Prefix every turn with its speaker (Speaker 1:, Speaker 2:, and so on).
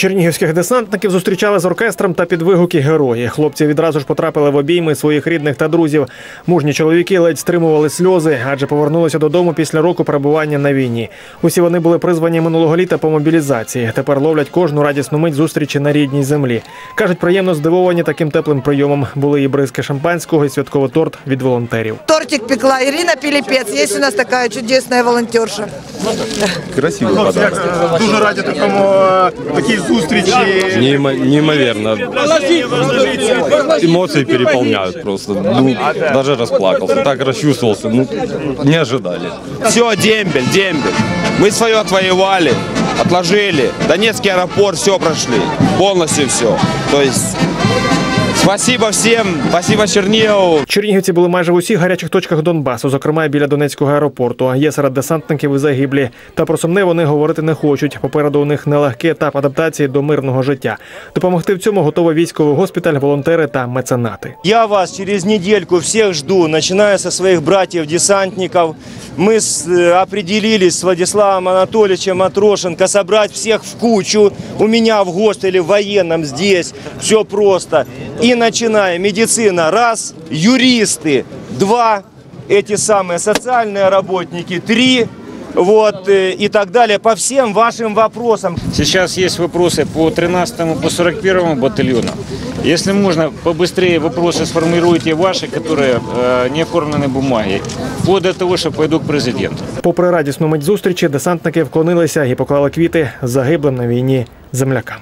Speaker 1: Чернігівських десантників зустрічали з оркестром та під вигуки герої. Хлопці відразу ж потрапили в обійми своїх рідних та друзів. Мужні чоловіки ледь стримували сльози, адже повернулися додому після року перебування на війні. Усі вони були призвані минулого літа по мобілізації. Тепер ловлять кожну радісну мить зустрічі на рідній землі. кажуть, приємно здивовані таким теплим прийомом. Були і бризки шампанського, і святковий торт від волонтерів.
Speaker 2: Тортик пекла Ирина Пилипец. Есть у нас такая чудесная волонтерша.
Speaker 3: Красивий подарок.
Speaker 4: Дуже раді такому е, такій зустрічі.
Speaker 3: Неимо- неимоверно. Эмоции переполняют просто. Ну, даже расплакался. Так расчувствовался. Ну, не ожидали.
Speaker 5: Все, дембель, дембель. Мы свое отвоевали, отложили. Донецкий аэропорт, все прошли. Полностью все. То есть, спасибо всем, спасибо Чернигову.
Speaker 1: Чернігівці були майже в усіх гарячих точках Донбасу, зокрема біля Донецького аеропорту. Є серед десантників і загиблі. Та про сумне вони говорити не хочуть. Попереду у них нелегкий етап адаптації до мирного життя. Допомогти в цьому готовий військовий госпіталь, волонтери та меценати.
Speaker 6: Я вас через недельку всех жду, начиная со своих братьев-десантников. Мы с- э, определились с Владиславом Анатольевичем Матрошенко собрать всех в кучу. У меня в госпитале военном здесь все просто. И начинаем. Медицина – раз, юристы – два, эти самые социальные работники – три, вот, э, и так далее, по всем вашим вопросам.
Speaker 7: Сейчас есть вопросы по 13 по 41 батальону. Если можно, побыстрее вопросы сформируйте ваши, которые э, не оформлены бумагой, вплоть до того, что пойду к президенту.
Speaker 1: Попри радісну мить зустрічі, десантники вклонилися і поклали квіти загиблим на війні землякам.